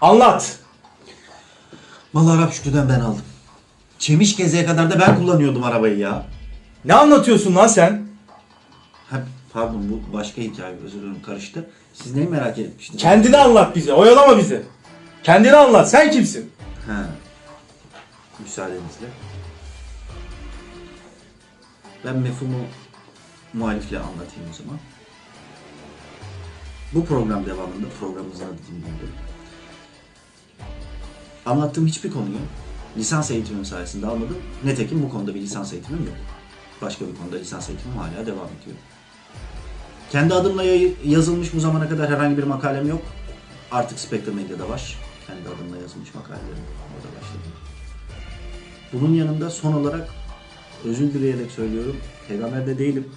Anlat. Vallahi Arap Şükrü'den ben aldım. Çemiş Geze'ye kadar da ben kullanıyordum arabayı ya. Ne anlatıyorsun lan sen? Ha, pardon bu başka hikaye özür dilerim karıştı. Siz neyi merak etmiştiniz? Kendini anlat bize. Oyalama bizi. Kendini anlat. Sen kimsin? Ha. Müsaadenizle. Ben mefhumu muhalifle anlatayım o zaman. Bu program devamında programımızın adı dinlendi. Anlattığım hiçbir konuyu lisans eğitimim sayesinde almadım. Netekim bu konuda bir lisans eğitimim yok. Başka bir konuda lisans eğitimim hala devam ediyor. Kendi adımla yazılmış bu zamana kadar herhangi bir makalem yok. Artık Spectre Medya'da var. Kendi adımla yazılmış makalelerim orada başladım. Bunun yanında son olarak özür dileyerek söylüyorum. Peygamber de değilim.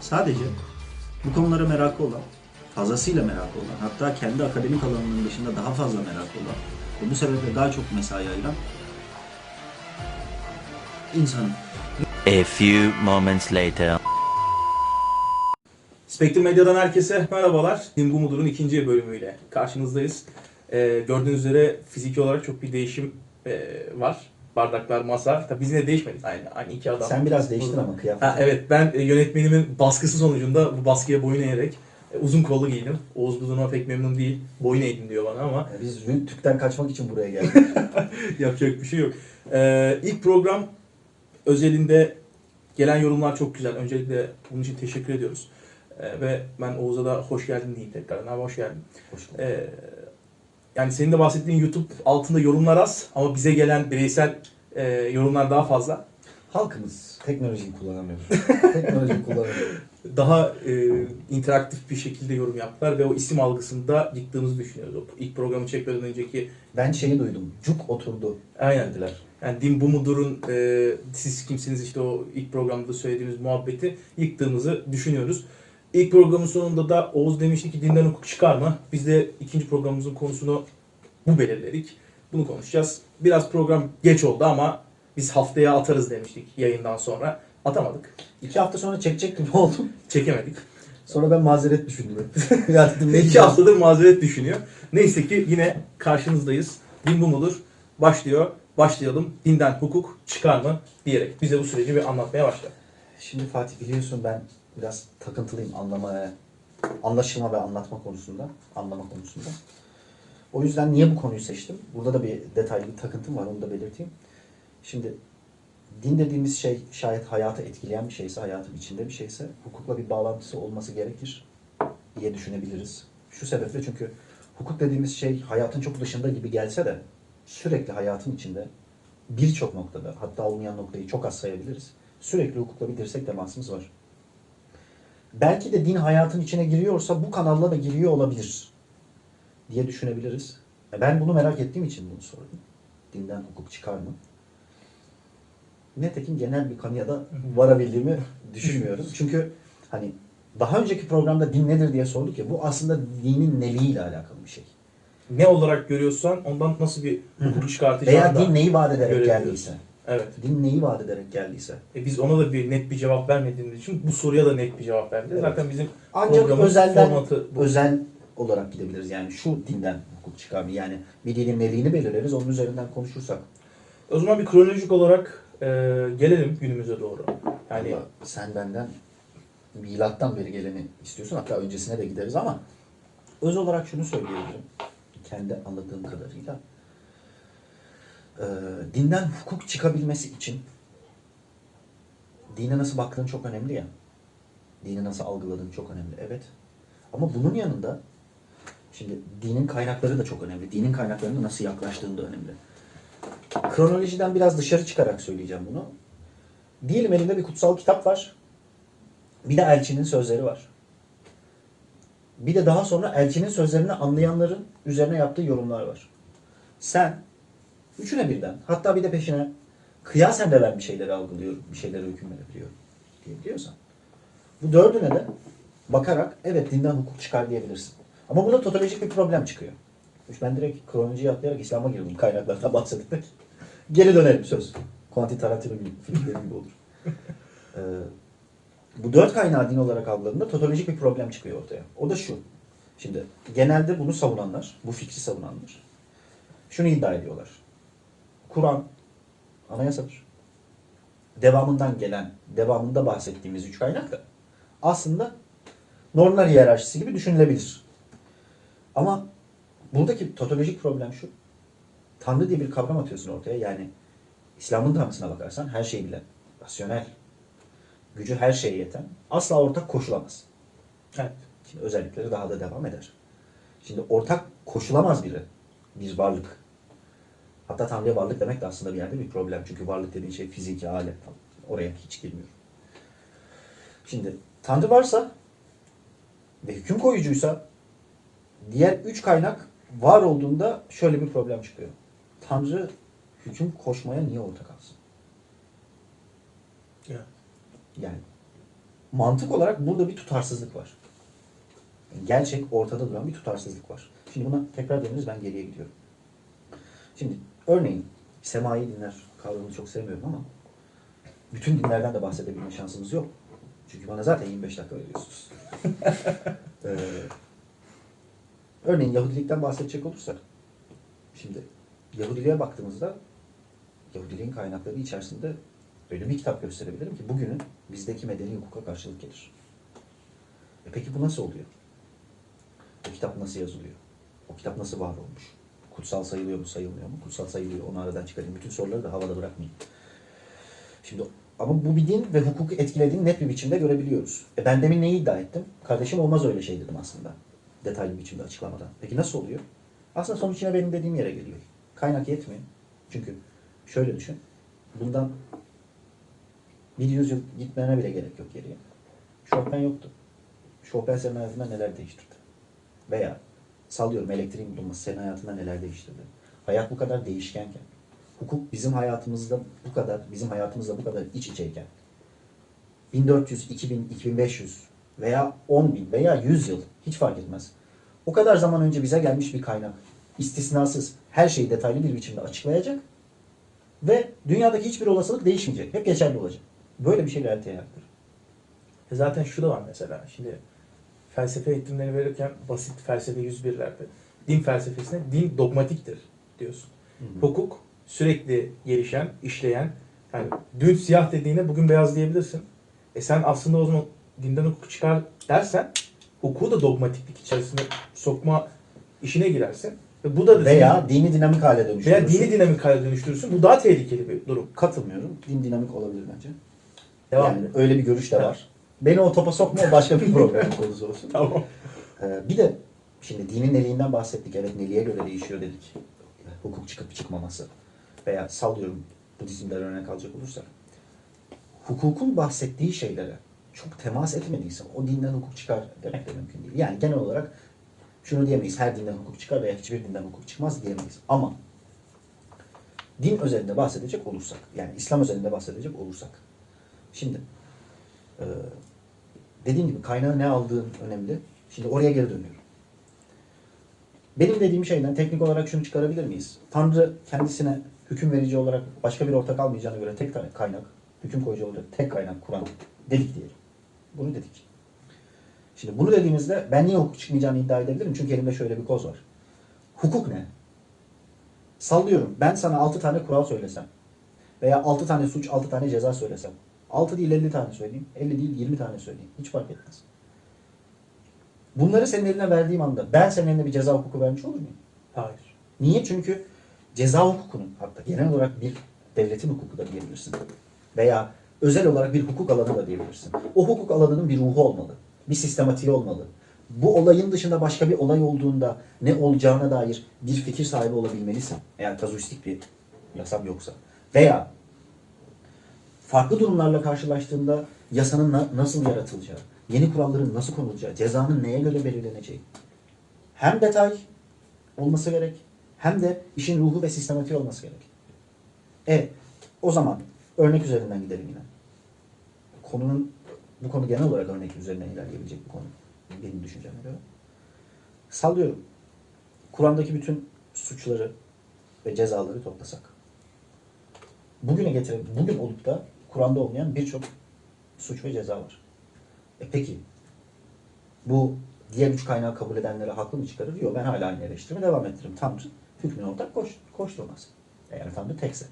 Sadece bu konulara merakı olan, fazlasıyla merakı olan, hatta kendi akademik alanının dışında daha fazla merakı olan ve bu sebeple daha çok mesai ayıran insanım. A few moments later. Spektrum Medya'dan herkese merhabalar. Din Bu Mudur'un ikinci bölümüyle karşınızdayız. Ee, gördüğünüz üzere fiziki olarak çok bir değişim e, var. Bardaklar, masa. Tabii biz yine değişmedik. Aynı, aynı iki adam. Sen biraz değiştin ama kıyafet. Ha, evet ben e, yönetmenimin baskısı sonucunda bu baskıya boyun eğerek uzun kollu giydim. Oğuz bu duruma pek memnun değil. Boyun eğdim diyor bana ama Biz Rüntük'ten kaçmak için buraya geldik. yapacak bir şey yok. Ee, ilk program özelinde gelen yorumlar çok güzel. Öncelikle bunun için teşekkür ediyoruz. Ee, ve ben Oğuz'a da hoş geldin diyeyim tekrardan. Abi hoş geldin. Hoş bulduk. Ee, yani senin de bahsettiğin YouTube altında yorumlar az ama bize gelen bireysel e, yorumlar daha fazla. Halkımız teknolojiyi kullanamıyor. Teknolojiyi kullanamıyor. Daha e, interaktif bir şekilde yorum yaptılar ve o isim algısını da yıktığımızı düşünüyoruz. O ilk programı çekmeden önceki Ben şeyi duydum. Cuk oturdu aynen dediler. Yani din bu mudurun e, siz kimsiniz işte o ilk programda söylediğimiz muhabbeti yıktığımızı düşünüyoruz. İlk programın sonunda da Oğuz demişti ki dinden hukuk çıkar mı? Biz de ikinci programımızın konusunu bu belirledik. Bunu konuşacağız. Biraz program geç oldu ama biz haftaya atarız demiştik yayından sonra. Atamadık. İki hafta sonra çekecek gibi oldum. Çekemedik. Sonra ben mazeret düşündüm. ya dedim ne İki diyeceğim? haftadır mazeret düşünüyor. Neyse ki yine karşınızdayız. Din bu mudur? Başlıyor. Başlayalım. Dinden hukuk çıkar mı? Diyerek bize bu süreci bir anlatmaya başla. Şimdi Fatih biliyorsun ben biraz takıntılıyım anlama, anlaşılma ve anlatma konusunda. Anlama konusunda. O yüzden niye bu konuyu seçtim? Burada da bir detaylı bir takıntım var onu da belirteyim. Şimdi din dediğimiz şey şayet hayatı etkileyen bir şeyse, hayatın içinde bir şeyse hukukla bir bağlantısı olması gerekir diye düşünebiliriz. Şu sebeple çünkü hukuk dediğimiz şey hayatın çok dışında gibi gelse de sürekli hayatın içinde birçok noktada hatta olmayan noktayı çok az sayabiliriz. Sürekli hukukla bir dirsek temasımız var. Belki de din hayatın içine giriyorsa bu kanalla da giriyor olabilir diye düşünebiliriz. E Ben bunu merak ettiğim için bunu sordum. Dinden hukuk çıkar mı? Nitekim genel bir kanıya da varabildiğimi düşünmüyorum. Çünkü hani daha önceki programda din nedir diye sorduk ya bu aslında dinin neliğiyle alakalı bir şey. Ne olarak görüyorsan ondan nasıl bir hukuk çıkartacağını Veya da din neyi vaat ederek geldiyse. Evet. Din neyi vaat ederek geldiyse. E biz ona da bir net bir cevap vermediğimiz için bu soruya da net bir cevap verdi. Evet. Zaten bizim Ancak programın özelden formatı bu. özel olarak gidebiliriz. Yani şu dinden hukuk çıkar mı? Yani bir dinin neliğini belirleriz. Onun üzerinden konuşursak. O zaman bir kronolojik olarak e, gelelim günümüze doğru. Yani Vallahi sen benden milattan beri geleni istiyorsun. Hatta öncesine de gideriz ama öz olarak şunu söyleyebilirim. Kendi anladığım kadarıyla. Ee, dinden hukuk çıkabilmesi için dine nasıl baktığın çok önemli ya. Dini nasıl algıladığın çok önemli. Evet. Ama bunun yanında şimdi dinin kaynakları da çok önemli. Dinin kaynaklarına nasıl yaklaştığın da önemli. Kronolojiden biraz dışarı çıkarak söyleyeceğim bunu. Diyelim elinde bir kutsal kitap var. Bir de elçinin sözleri var. Bir de daha sonra elçinin sözlerini anlayanların üzerine yaptığı yorumlar var. Sen üçüne birden hatta bir de peşine kıyasen de ben bir şeyleri algılıyorum, bir şeyleri hüküm verebiliyorum diyebiliyorsan. Bu dördüne de bakarak evet dinden hukuk çıkar diyebilirsin. Ama burada totolojik bir problem çıkıyor. Ben direkt kronolojiye atlayarak İslam'a girdim kaynaklardan bahsetmek. Geri dönelim söz. Quentin Tarantino gibi filmleri gibi olur. Ee, bu dört kaynağı din olarak algıladığında totolojik bir problem çıkıyor ortaya. O da şu. Şimdi genelde bunu savunanlar, bu fikri savunanlar şunu iddia ediyorlar. Kur'an anayasadır. Devamından gelen, devamında bahsettiğimiz üç kaynak da aslında normlar hiyerarşisi gibi düşünülebilir. Ama buradaki totolojik problem şu. Tanrı diye bir kavram atıyorsun ortaya. Yani İslam'ın tanrısına bakarsan her şeyi bilen, rasyonel, gücü her şeye yeten, asla ortak koşulamaz. Evet. Şimdi özellikleri daha da devam eder. Şimdi ortak koşulamaz biri, bir varlık. Hatta Tanrı'ya varlık demek de aslında bir yerde bir problem. Çünkü varlık dediğin şey fiziki, alet falan. Oraya hiç girmiyorum. Şimdi Tanrı varsa ve hüküm koyucuysa diğer üç kaynak var olduğunda şöyle bir problem çıkıyor. Tanrı hüküm koşmaya niye ortak alsın? Evet. Yani mantık olarak burada bir tutarsızlık var. Gerçek ortada duran bir tutarsızlık var. Şimdi buna tekrar döneriz ben geriye gidiyorum. Şimdi örneğin semai dinler kavramını çok sevmiyorum ama bütün dinlerden de bahsedebilme şansımız yok. Çünkü bana zaten 25 dakika veriyorsunuz. Ee, örneğin Yahudilikten bahsedecek olursak şimdi Yahudiliğe baktığımızda Yahudiliğin kaynakları içerisinde öyle bir kitap gösterebilirim ki bugünün bizdeki medeni hukuka karşılık gelir. E peki bu nasıl oluyor? O kitap nasıl yazılıyor? O kitap nasıl var olmuş? Kutsal sayılıyor mu, sayılmıyor mu? Kutsal sayılıyor, onu aradan çıkarayım. Bütün soruları da havada bırakmayayım. Şimdi ama bu bir din ve hukuku etkilediğini net bir biçimde görebiliyoruz. E ben demin neyi iddia ettim? Kardeşim olmaz öyle şey dedim aslında. Detaylı bir biçimde açıklamadan. Peki nasıl oluyor? Aslında sonuç yine benim dediğim yere geliyor. Kaynak yetmiyor. Çünkü şöyle düşün. Bundan bir yüzyıl gitmene bile gerek yok geriye. Chopin yoktu. Chopin senin hayatında neler değiştirdi? Veya sallıyorum elektriğin bulunması senin hayatında neler değiştirdi? Hayat bu kadar değişkenken, hukuk bizim hayatımızda bu kadar, bizim hayatımızda bu kadar iç içeyken, 1400, 2000, 2500 veya 10.000 veya 100 yıl hiç fark etmez. O kadar zaman önce bize gelmiş bir kaynak istisnasız her şeyi detaylı bir biçimde açıklayacak ve dünyadaki hiçbir olasılık değişmeyecek. Hep geçerli olacak. Böyle bir şey realiteye ayaktır. E zaten şu da var mesela. Şimdi felsefe eğitimleri verirken basit felsefe 101'lerde din felsefesine din dogmatiktir diyorsun. Hukuk sürekli gelişen, işleyen. Yani dün siyah dediğine bugün beyaz diyebilirsin. E sen aslında o zaman dinden hukuk çıkar dersen hukuku da dogmatiklik içerisine sokma işine girersin. Ve bu da Veya dini dinamik hale veya dönüştürürsün. dini dinamik hale dönüştürürsün. Bu daha tehlikeli bir durum. Katılmıyorum. Din dinamik olabilir bence. Devam yani edelim. öyle bir görüş de var. Beni o topa sokma o başka bir problem konusu olsun. Tamam. Ee, bir de şimdi dinin neliğinden bahsettik. Evet neliğe göre değişiyor dedik. Hukuk çıkıp çıkmaması. Veya sallıyorum Budizm'den örnek alacak olursak. Hukukun bahsettiği şeylere çok temas etmediyse o dinden hukuk çıkar demek de mümkün değil. Yani genel olarak şunu diyemeyiz. Her dinden hukuk çıkar veya hiçbir dinden hukuk çıkmaz diyemeyiz. Ama din özelinde bahsedecek olursak, yani İslam özelinde bahsedecek olursak. Şimdi e, dediğim gibi kaynağı ne aldığın önemli. Şimdi oraya geri dönüyorum. Benim dediğim şeyden teknik olarak şunu çıkarabilir miyiz? Tanrı kendisine hüküm verici olarak başka bir ortak almayacağına göre tek tane kaynak, hüküm koyucu olarak tek kaynak Kur'an dedik diyelim. Bunu dedik. Şimdi bunu dediğimizde ben niye hukuk çıkmayacağını iddia edebilirim? Çünkü elimde şöyle bir koz var. Hukuk ne? Sallıyorum. Ben sana 6 tane kural söylesem veya 6 tane suç, 6 tane ceza söylesem. 6 değil 50 tane söyleyeyim. 50 değil 20 tane söyleyeyim. Hiç fark etmez. Bunları senin eline verdiğim anda ben senin eline bir ceza hukuku vermiş olur muyum? Hayır. Niye? Çünkü ceza hukukunun hatta genel olarak bir devletin hukuku da diyebilirsin. Veya özel olarak bir hukuk alanı da diyebilirsin. O hukuk alanının bir ruhu olmalı. Bir sistematiği olmalı. Bu olayın dışında başka bir olay olduğunda ne olacağına dair bir fikir sahibi olabilmelisin. Eğer kazuistik bir yasam yoksa. Veya farklı durumlarla karşılaştığında yasanın na- nasıl yaratılacağı, yeni kuralların nasıl konulacağı, cezanın neye göre belirleneceği. Hem detay olması gerek hem de işin ruhu ve sistematiği olması gerek. E o zaman örnek üzerinden gidelim yine. Konunun bu konu genel olarak örnek üzerinden ilerleyebilecek bir konu. Benim düşünceme göre. Sallıyorum. Kur'an'daki bütün suçları ve cezaları toplasak. Bugüne getirelim. Bugün olup da Kur'an'da olmayan birçok suç ve ceza var. E peki bu diğer üç kaynağı kabul edenlere haklı mı çıkarır? Yok ben hala aynı eleştirime devam ettiririm. Tanrı Hükmüne ortak koş, koşturmaz. Eğer Tanrı tekse.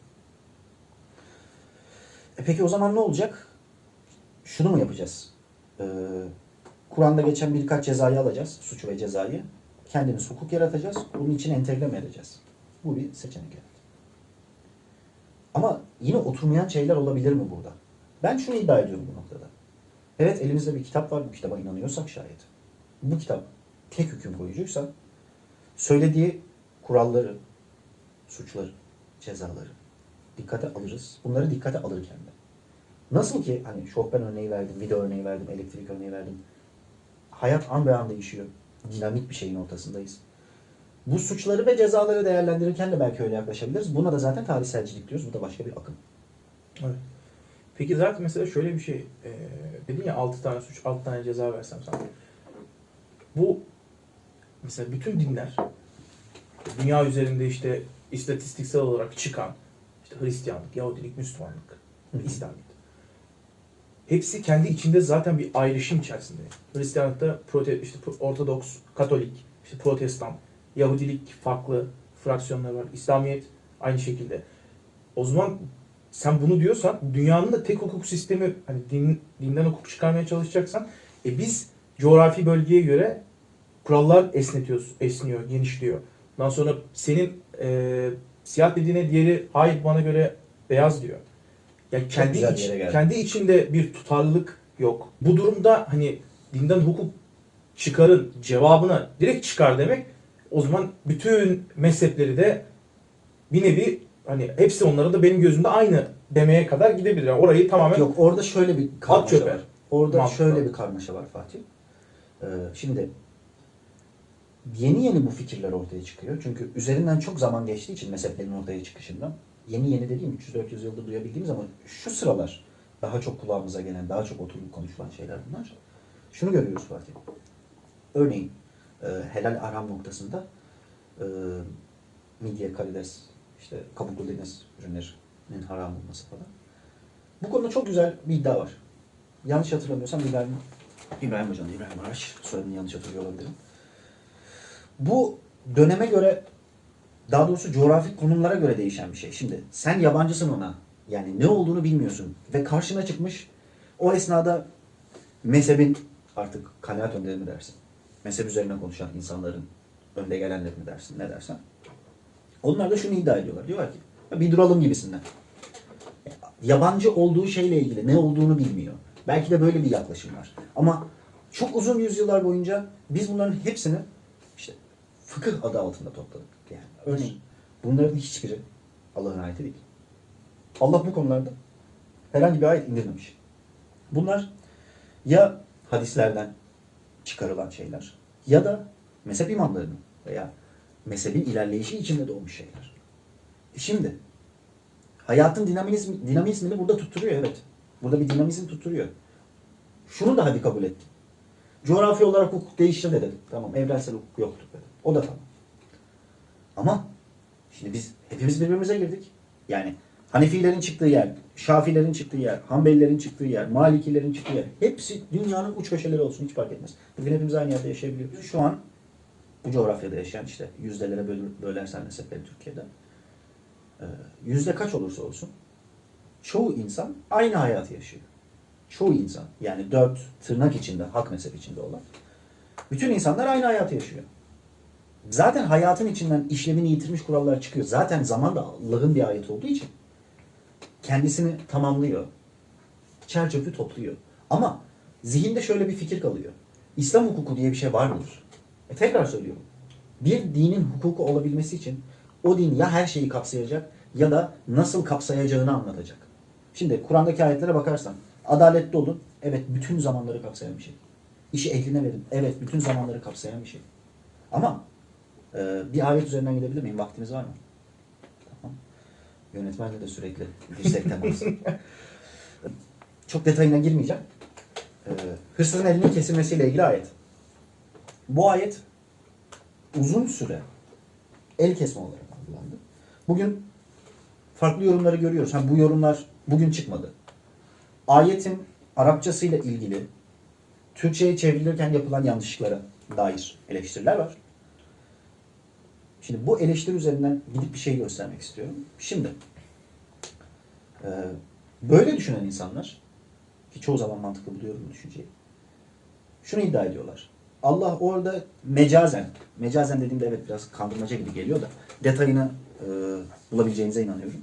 E peki o zaman ne olacak? Şunu mu yapacağız? Ee, Kur'an'da geçen birkaç cezayı alacağız. Suç ve cezayı. Kendimiz hukuk yaratacağız. Bunun için entegre mi edeceğiz? Bu bir seçenek evet. Ama yine oturmayan şeyler olabilir mi burada? Ben şunu iddia ediyorum bu noktada. Evet elimizde bir kitap var. Bu kitaba inanıyorsak şayet. Bu kitap tek hüküm koyucuysa söylediği kuralları, suçları, cezaları dikkate alırız. Bunları dikkate alırken de. Nasıl ki hani şofben örneği verdim, video örneği verdim, elektrik örneği verdim. Hayat an be an değişiyor. Dinamik bir şeyin ortasındayız. Bu suçları ve cezaları değerlendirirken de belki öyle yaklaşabiliriz. Buna da zaten tarihselcilik diyoruz. Bu da başka bir akım. Evet. Peki zaten mesela şöyle bir şey. E, dedin ya 6 tane suç, 6 tane ceza versem sana. Bu mesela bütün dinler dünya üzerinde işte istatistiksel olarak çıkan işte Hristiyanlık, Yahudilik, Müslümanlık, İslamiyet. Hepsi kendi içinde zaten bir ayrışım içerisinde. Hristiyanlıkta prote, işte Ortodoks, Katolik, işte Protestan, Yahudilik farklı fraksiyonlar var. İslamiyet aynı şekilde. O zaman sen bunu diyorsan dünyanın da tek hukuk sistemi hani din, dinden hukuk çıkarmaya çalışacaksan e biz coğrafi bölgeye göre kurallar esnetiyoruz, esniyor, genişliyor. Ondan sonra senin e, siyah dediğine diğeri hayır bana göre beyaz diyor. Yani kendi güzel bir iç- yere kendi içinde bir tutarlılık yok. Bu durumda hani dinden hukuk çıkarın cevabına direkt çıkar demek o zaman bütün mezhepleri de bir nevi hani hepsi onlara da benim gözümde aynı demeye kadar gidebilir. Yani orayı tamamen Yok orada şöyle bir karmaşa çöpe. var. Orada Mantıklı. şöyle bir karmaşa var Fatih. Ee, şimdi yeni yeni bu fikirler ortaya çıkıyor. Çünkü üzerinden çok zaman geçtiği için mezheplerin ortaya çıkışından yeni yeni dediğim 300-400 yıldır duyabildiğimiz ama şu sıralar daha çok kulağımıza gelen, daha çok oturup konuşulan şeyler bunlar. Şunu görüyoruz Fatih. Örneğin e, helal aram noktasında e, midye, karides, işte kabuklu deniz ürünlerinin haram olması falan. Bu konuda çok güzel bir iddia var. Yanlış hatırlamıyorsam İbrahim, İbrahim Hocam, İbrahim Araş, soyadını yanlış hatırlıyor olabilirim. Bu döneme göre, daha doğrusu coğrafik konumlara göre değişen bir şey. Şimdi sen yabancısın ona, yani ne olduğunu bilmiyorsun ve karşına çıkmış o esnada mezhebin artık kanaat önderi mi dersin? Mezhep üzerine konuşan insanların önde gelenleri mi dersin, ne dersen. Onlar da şunu iddia ediyorlar. Diyorlar ki "Ya bir duralım gibisinden yabancı olduğu şeyle ilgili ne olduğunu bilmiyor. Belki de böyle bir yaklaşım var. Ama çok uzun yüzyıllar boyunca biz bunların hepsini işte fıkıh adı altında topladık. Yani örneğin bunların hiçbiri Allah'ın ayeti değil. Allah bu konularda herhangi bir ayet indirmemiş. Bunlar ya hadislerden çıkarılan şeyler ya da mezhep imamlarının veya mezhebin ilerleyişi içinde doğmuş şeyler. E Şimdi hayatın dinamizmi, dinamizmini burada tutturuyor evet. Burada bir dinamizm tutturuyor. Şunu da hadi kabul ettim. Coğrafi olarak hukuk değişti dedim. Tamam evrensel hukuk yoktur dedim. O da tamam. Ama şimdi biz hepimiz birbirimize girdik. Yani Hanefilerin çıktığı yer, Şafilerin çıktığı yer, Hanbelilerin çıktığı yer, Malikilerin çıktığı yer. Hepsi dünyanın uç köşeleri olsun hiç fark etmez. Bugün hepimiz aynı yerde yaşayabiliyoruz. Şu an bu coğrafyada yaşayan işte yüzdelere böl- bölersen mezhepleri Türkiye'de. Ee, yüzde kaç olursa olsun çoğu insan aynı hayatı yaşıyor. Çoğu insan yani dört tırnak içinde hak mezhep içinde olan bütün insanlar aynı hayatı yaşıyor. Zaten hayatın içinden işlevini yitirmiş kurallar çıkıyor. Zaten zaman da Allah'ın bir ayeti olduğu için kendisini tamamlıyor. Çer topluyor. Ama zihinde şöyle bir fikir kalıyor. İslam hukuku diye bir şey var mıdır? E tekrar söylüyorum. Bir dinin hukuku olabilmesi için o din ya her şeyi kapsayacak ya da nasıl kapsayacağını anlatacak. Şimdi Kur'an'daki ayetlere bakarsan adaletli olun. Evet bütün zamanları kapsayan bir şey. İşi ehline verin. Evet bütün zamanları kapsayan bir şey. Ama e, bir ayet üzerinden gidebilir miyim? Vaktimiz var mı? Tamam. Yönetmenle de sürekli dirsek teması. Çok detayına girmeyeceğim. E, hırsızın elinin kesilmesiyle ilgili ayet. Bu ayet uzun süre el kesme olarak algılandı. Bugün farklı yorumları görüyoruz. Ha, bu yorumlar bugün çıkmadı. Ayetin Arapçasıyla ilgili Türkçe'ye çevrilirken yapılan yanlışlıklara dair eleştiriler var. Şimdi bu eleştiri üzerinden gidip bir şey göstermek istiyorum. Şimdi e, böyle düşünen insanlar ki çoğu zaman mantıklı buluyorum bu düşünceyi. Şunu iddia ediyorlar. Allah orada mecazen, mecazen dediğimde evet biraz kandırmaca gibi geliyor da detayını e, bulabileceğinize inanıyorum.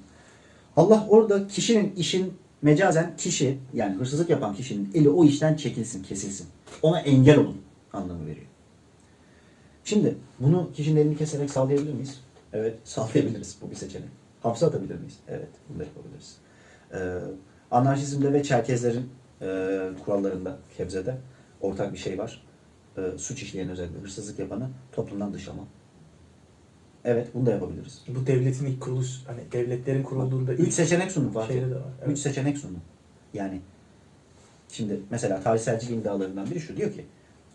Allah orada kişinin işin mecazen kişi yani hırsızlık yapan kişinin eli o işten çekilsin, kesilsin. Ona engel olun anlamı veriyor. Şimdi bunu kişinin elini keserek sağlayabilir miyiz? Evet sağlayabiliriz. Bu bir seçenek. Hapse atabilir miyiz? Evet bunu da yapabiliriz. Ee, anarşizmde ve Çerkezlerin e, kurallarında Kebze'de ortak bir şey var. Ee, suç işleyen özellikle hırsızlık yapanı toplumdan dışlama. Evet bunu da yapabiliriz. Bu devletin ilk kuruluş, hani devletlerin kurulduğunda Üç ilk seçenek sundum Fatih. şeyde de var. Evet. Üç seçenek sundum. Yani şimdi mesela tarihselcilik iddialarından biri şu diyor ki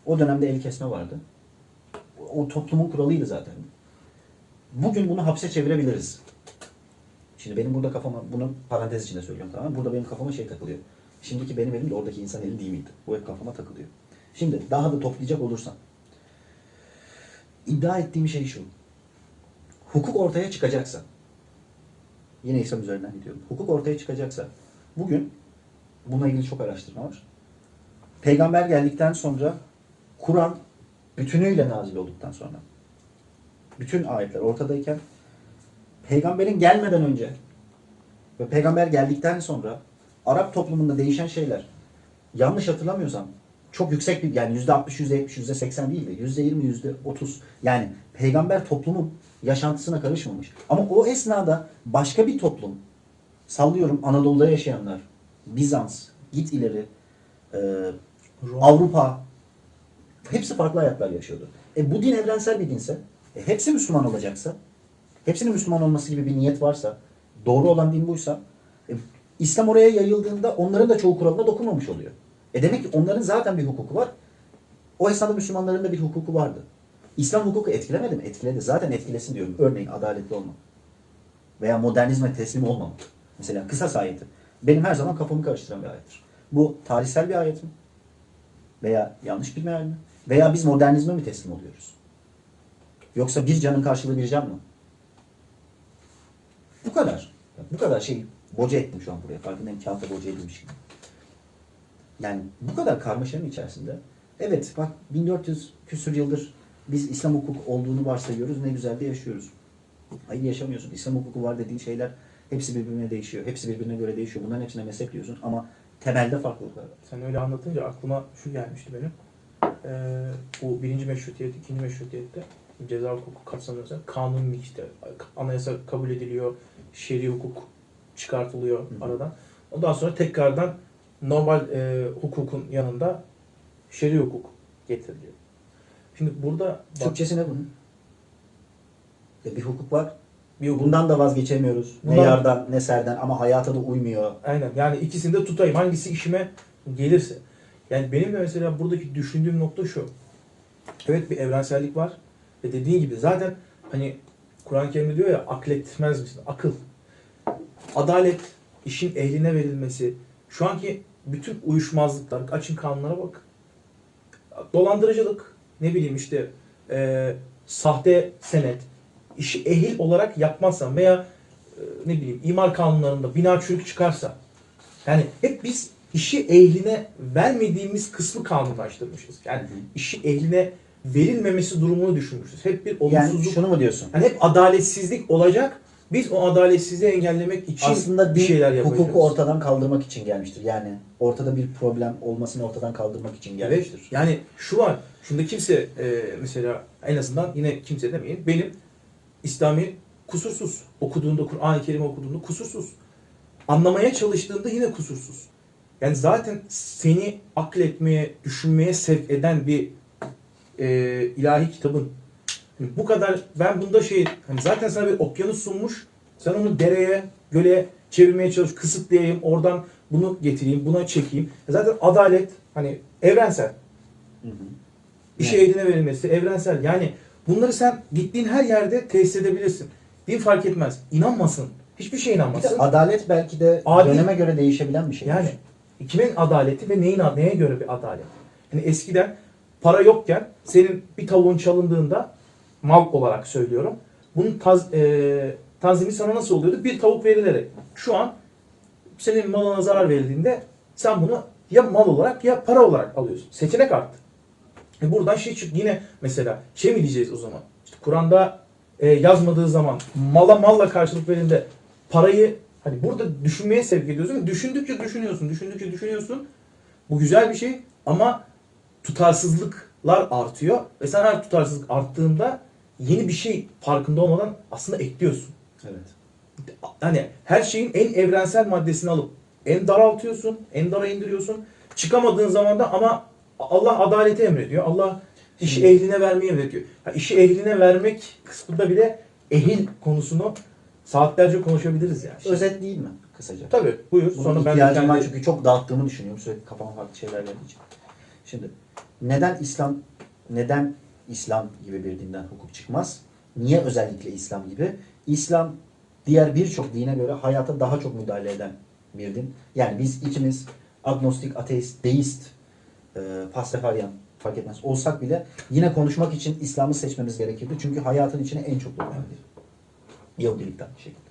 o dönemde el kesme vardı. O toplumun kuralıydı zaten. Bugün bunu hapse çevirebiliriz. Şimdi benim burada kafama, bunu parantez içinde söylüyorum tamam mı? Burada benim kafama şey takılıyor. Şimdiki benim elim de oradaki insan eli değil miydi? Bu hep kafama takılıyor. Şimdi daha da toplayacak olursam. iddia ettiğim şey şu. Hukuk ortaya çıkacaksa, yine İslam üzerinden gidiyorum. Hukuk ortaya çıkacaksa, bugün bununla ilgili çok araştırma var. Peygamber geldikten sonra Kur'an bütünüyle nazil olduktan sonra bütün ayetler ortadayken peygamberin gelmeden önce ve peygamber geldikten sonra Arap toplumunda değişen şeyler yanlış hatırlamıyorsam çok yüksek bir yani yüzde 60, yüzde 70, yüzde 80 değil de yüzde 20, yüzde 30 yani peygamber toplumun yaşantısına karışmamış. Ama o esnada başka bir toplum sallıyorum Anadolu'da yaşayanlar Bizans, git ileri e. Avrupa hepsi farklı hayatlar yaşıyordu. E bu din evrensel bir dinse, e, hepsi Müslüman olacaksa, hepsinin Müslüman olması gibi bir niyet varsa, doğru olan din buysa, e, İslam oraya yayıldığında onların da çoğu kuralına dokunmamış oluyor. E demek ki onların zaten bir hukuku var. O esnada Müslümanların da bir hukuku vardı. İslam hukuku etkilemedi mi? Etkiledi. Zaten etkilesin diyorum. Örneğin adaletli olmak. Veya modernizme teslim olmamak. Mesela kısas ayeti. Benim her zaman kafamı karıştıran bir ayettir. Bu tarihsel bir ayet mi? Veya yanlış bir meal mi? Veya biz modernizme mi teslim oluyoruz? Yoksa bir canın karşılığı bir can mı? Bu kadar. Bu kadar şey boca ettim şu an buraya. Farkındayım kağıtta boca edilmiş gibi. Yani bu kadar karmaşanın içerisinde evet bak 1400 küsur yıldır biz İslam hukuku olduğunu varsayıyoruz. Ne güzel de yaşıyoruz. Hayır yaşamıyorsun. İslam hukuku var dediğin şeyler hepsi birbirine değişiyor. Hepsi birbirine göre değişiyor. Bunların hepsine mezhep diyorsun ama temelde farklılıklar var. Sen öyle anlatınca aklıma şu gelmişti benim. Ee, bu birinci meşrutiyet, ikinci meşrutiyette ceza hukuku kapsamında kanun işte anayasa kabul ediliyor, şer'i hukuk çıkartılıyor hı. aradan. Ondan sonra tekrardan normal e, hukukun yanında şer'i hukuk getiriliyor. Şimdi burada bak, Türkçesi ne bunun? Ya bir hukuk var. bir hukuk, Bundan da vazgeçemiyoruz. Ne Bundan- yardan ne serden ama hayata da uymuyor. aynen yani ikisini de tutayım hangisi işime gelirse. Yani benim de mesela buradaki düşündüğüm nokta şu. Evet bir evrensellik var ve dediğin gibi zaten hani Kur'an-ı Kerim'de diyor ya akletmez misin? Akıl. Adalet, işin ehline verilmesi, şu anki bütün uyuşmazlıklar, açın kanunlara bak. Dolandırıcılık, ne bileyim işte e, sahte senet, işi ehil olarak yapmazsan veya e, ne bileyim imar kanunlarında bina çürük çıkarsa yani hep biz işi ehline vermediğimiz kısmı kanunlaştırmışız. Yani Hı hı. işi ehline verilmemesi durumunu düşünmüşüz. Hep bir Yani olumsuzluk, şunu mu diyorsun? yani hep adaletsizlik olacak. Biz o adaletsizliği engellemek için Aslında bir din şeyler yapacağız. hukuku ortadan kaldırmak için gelmiştir. Yani ortada bir problem olmasını ortadan kaldırmak için Evet. gelmiştir. Yani şu var. Şunda kimse e, mesela en azından yine kimse demeyin. Benim İslami kusursuz. Okuduğunda Kur'an-ı Kerim okuduğunda kusursuz. Anlamaya çalıştığında yine kusursuz. Yani zaten seni akletmeye, düşünmeye sevk eden bir e, ilahi kitabın hani bu kadar ben bunda şey hani zaten sana bir okyanus sunmuş. Sen onu dereye, göle çevirmeye çalış, kısıtlayayım, oradan bunu getireyim, buna çekeyim. Zaten adalet hani evrensel. Hı hı. Bir şey eline verilmesi evrensel. Yani bunları sen gittiğin her yerde tesis edebilirsin. Din fark etmez. İnanmasın. Hiçbir şey Bir de inanmasın. adalet belki de Adil- döneme göre değişebilen bir şey. Yani kimin adaleti ve neyin neye göre bir adalet? Yani eskiden para yokken senin bir tavuğun çalındığında mal olarak söylüyorum. bunun taz, e, tanzimi sana nasıl oluyordu? Bir tavuk verilerek. Şu an senin malına zarar verildiğinde sen bunu ya mal olarak ya para olarak alıyorsun. Seçenek arttı. E buradan şey çık yine mesela şey mi diyeceğiz o zaman? İşte Kur'an'da e, yazmadığı zaman mala malla karşılık verildiğinde parayı hani burada düşünmeye sevk ediyorsun. Düşündükçe düşünüyorsun, düşündükçe düşünüyorsun. Bu güzel bir şey ama tutarsızlıklar artıyor ve sen her tutarsızlık arttığında yeni bir şey farkında olmadan aslında ekliyorsun. Evet. Hani her şeyin en evrensel maddesini alıp en daraltıyorsun, en dara indiriyorsun. Çıkamadığın zaman da ama Allah adaleti emrediyor. Allah işi ehline vermeyi emrediyor. Ha, işi ehline vermek kısmında bile ehil konusunu saatlerce konuşabiliriz yani. Özet değil mi kısaca? Tabii buyur. Bunun Sonra ben ihtiyacım kendi... çünkü çok dağıttığımı düşünüyorum. Sürekli kafama farklı şeyler geldiği için. Şimdi neden İslam neden İslam gibi bir dinden hukuk çıkmaz? Niye özellikle İslam gibi? İslam diğer birçok dine göre hayata daha çok müdahale eden bir din. Yani biz ikimiz agnostik, ateist, deist, e, pastefaryan fark etmez olsak bile yine konuşmak için İslam'ı seçmemiz gerekirdi. Çünkü hayatın içine en çok dokunan bir Yahudilikten bir şekilde.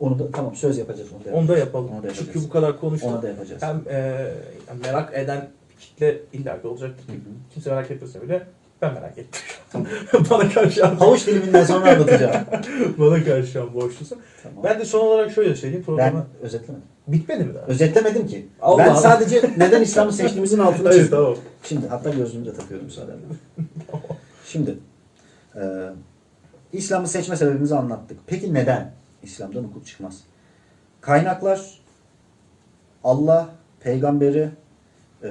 Onu da tamam söz yapacağız. Onu da Onu da yapalım. Onu da yapacağız. Çünkü bu kadar konuştuk. Onu da yapacağız. Hem e, merak eden bir kitle illaki olacaktır ki. Hı hı. Kimse merak etmese bile ben merak ettim. Bana karşı Havuç diliminden sonra anlatacağım. bana karşı an borçlusun. Tamam. Ben de son olarak şöyle söyleyeyim. Programı Ben özetlemedim. bitmedi mi daha? Özetlemedim ki. Allah ben Allah. sadece neden İslam'ı seçtiğimizin altını Hayır çizdim. tamam. Şimdi hatta gözlüğümü de takıyorum müsaadenle. Şimdi e, İslam'ı seçme sebebimizi anlattık. Peki neden İslam'dan hukuk çıkmaz? Kaynaklar Allah, peygamberi, e,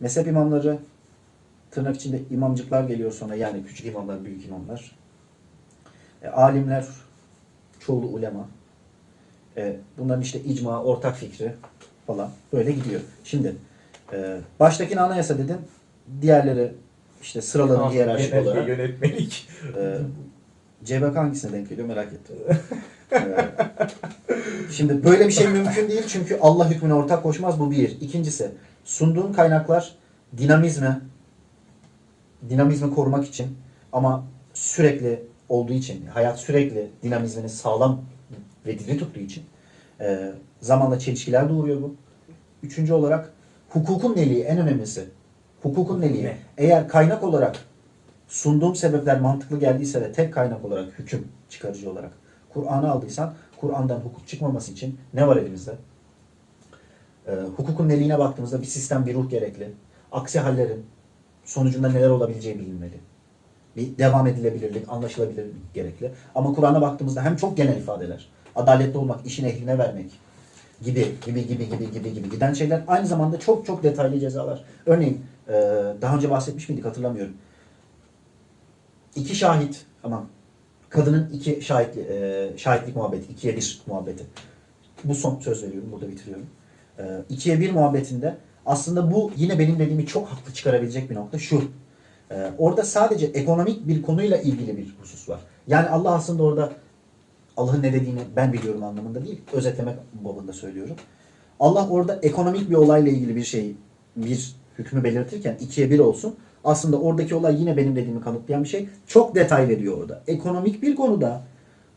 mezhep imamları, tırnak içinde imamcıklar geliyor sonra yani küçük imamlar, büyük imamlar, e, alimler, çoğulu ulema, e, bunların işte icma, ortak fikri falan böyle gidiyor. Şimdi e, baştakine anayasa dedin, diğerleri işte sıraların hiyerarşik Genel olarak. Yönetmelik. Ee, CBK hangisine denk geliyor merak ettim. Ee, şimdi böyle bir şey mümkün değil çünkü Allah hükmüne ortak koşmaz bu bir. İkincisi sunduğun kaynaklar dinamizmi dinamizmi korumak için ama sürekli olduğu için hayat sürekli dinamizmini sağlam ve diri tuttuğu için e, zamanla çelişkiler doğuruyor bu. Üçüncü olarak hukukun neliği en önemlisi. Hukukun neliği. Ne? Eğer kaynak olarak sunduğum sebepler mantıklı geldiyse ve tek kaynak olarak hüküm çıkarıcı olarak Kur'an'ı aldıysan Kur'an'dan hukuk çıkmaması için ne var elimizde? Ee, hukukun neliğine baktığımızda bir sistem, bir ruh gerekli. Aksi hallerin sonucunda neler olabileceği bilinmeli. Bir devam edilebilirlik, anlaşılabilirlik gerekli. Ama Kur'an'a baktığımızda hem çok genel ifadeler, adaletli olmak, işin ehline vermek gibi gibi gibi gibi gibi gibi giden şeyler aynı zamanda çok çok detaylı cezalar. Örneğin e, daha önce bahsetmiş miydik hatırlamıyorum. İki şahit aman kadının iki şahit, e, şahitlik muhabbeti, ikiye bir muhabbeti. Bu son söz veriyorum, burada bitiriyorum. E, ikiye bir muhabbetinde aslında bu yine benim dediğimi çok haklı çıkarabilecek bir nokta şu. E, orada sadece ekonomik bir konuyla ilgili bir husus var. Yani Allah aslında orada Allah'ın ne dediğini ben biliyorum anlamında değil, özetlemek babında söylüyorum. Allah orada ekonomik bir olayla ilgili bir şey, bir hükmü belirtirken ikiye bir olsun. Aslında oradaki olay yine benim dediğimi kanıtlayan bir şey. Çok detay veriyor orada. Ekonomik bir konuda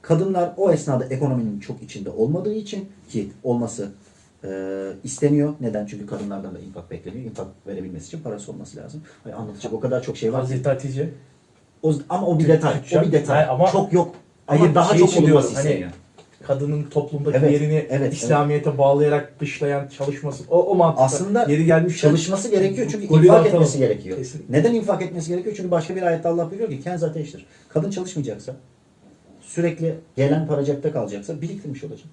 kadınlar o esnada ekonominin çok içinde olmadığı için ki olması e, isteniyor. Neden? Çünkü kadınlardan da infak bekleniyor. İnfak verebilmesi için parası olması lazım. Ay, anlatacak o kadar çok şey var. Hazreti Hatice. O, ama o bir detay. O bir detay. Ama- çok yok. Hayır daha şey çok olması hani isteniyor. Kadının toplumdaki Evet, yerini evet, İslamiyet'e bağlayarak dışlayan çalışması. O, o mantıkta. Aslında yeri gelmiş. Çalışması gerekiyor çünkü infak atalım. etmesi gerekiyor. Kesinlikle. Neden infak etmesi gerekiyor? Çünkü başka bir ayette Allah buyuruyor ki kenz ateştir. Kadın çalışmayacaksa, sürekli gelen para cepte kalacaksa biriktirmiş olacak.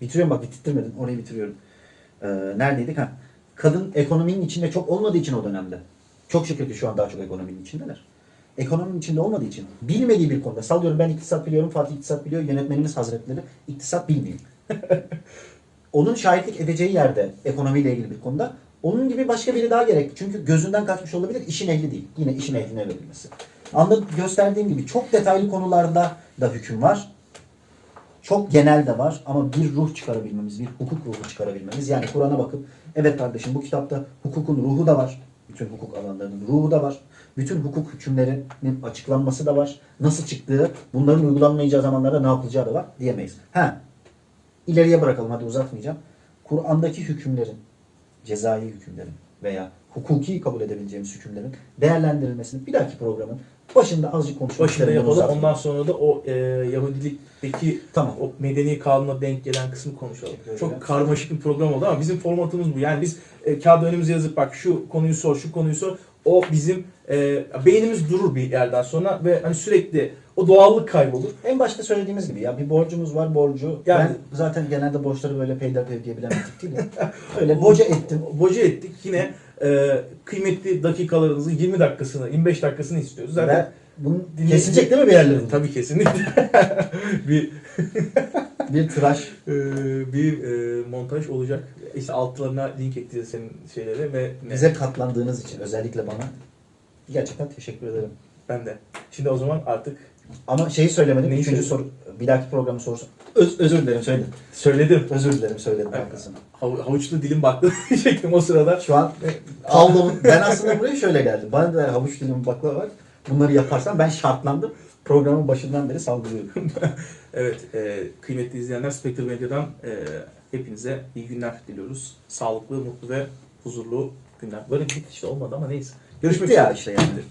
Bitiriyorum bak bitirtmedim. Orayı bitiriyorum. Ee, neredeydik? Ha. Kadın ekonominin içinde çok olmadığı için o dönemde. Çok şükür ki şu an daha çok ekonominin içindeler. Ekonominin içinde olmadığı için bilmediği bir konuda. Sallıyorum ben iktisat biliyorum, Fatih iktisat biliyor, yönetmenimiz hazretleri iktisat bilmiyor. onun şahitlik edeceği yerde ekonomiyle ilgili bir konuda onun gibi başka biri daha gerekli. Çünkü gözünden kaçmış olabilir, işin ehli değil. Yine işin ehline verilmesi. Anladım, gösterdiğim gibi çok detaylı konularda da hüküm var. Çok genel de var ama bir ruh çıkarabilmemiz, bir hukuk ruhu çıkarabilmemiz. Yani Kur'an'a bakıp evet kardeşim bu kitapta hukukun ruhu da var bütün hukuk alanlarının ruhu da var. Bütün hukuk hükümlerinin açıklanması da var. Nasıl çıktığı, bunların uygulanmayacağı zamanlarda ne yapılacağı da var diyemeyiz. Ha, ileriye bırakalım hadi uzatmayacağım. Kur'an'daki hükümlerin, cezai hükümlerin veya hukuki kabul edebileceğimiz hükümlerin değerlendirilmesini bir dahaki programın başında azıcık konuşmak Başında yapalım. Ondan sonra da o e, Yahudilikteki Tamam. o medeni kanuna denk gelen kısmı konuşalım. Ederim. Çok karmaşık bir program oldu ama bizim formatımız bu. Yani biz e, kağıda önümüze yazıp bak şu konuyu sor, şu konuyu sor. O bizim e, beynimiz durur bir yerden sonra ve hani sürekli o doğallık kaybolur. En başta söylediğimiz gibi ya bir borcumuz var borcu. Yani- ben zaten genelde borçları böyle peyderpey ödeyebilen bir tip değilim. Öyle boca ettim. Boca ettik. Yine e, kıymetli dakikalarınızın 20 dakikasını, 25 dakikasını istiyoruz. Zaten bunun dinleyici- kesilecek değil mi bir yerleri? Tabii kesinlikle. bir Bir tıraş. e, bir e, montaj olacak. İşte altlarına link ekleyeceğiz senin şeyleri ve? Bize katlandığınız için özellikle bana gerçekten teşekkür ederim. ben de. Şimdi o zaman artık Ama şeyi söylemedim. Neyi Üçüncü soru. Bir dahaki programın sorusu. Öz, özür dilerim söyledim. söyledim. Özür dilerim söyledim Evet. haklısın. Hav- havuçlu dilim baktı diyecektim o sırada. Şu an Pavlov'un ben aslında buraya şöyle geldim. Bana dediler havuç dilim baklava var. Bunları yaparsan ben şartlandım. Programın başından beri salgılıyorum. Evet, e, kıymetli izleyenler Spectre Medya'dan e, hepinize iyi günler diliyoruz. Sağlıklı, mutlu ve huzurlu günler. Böyle bir işte olmadı ama neyse. Görüşmek Bitti ya üzere. işte yani.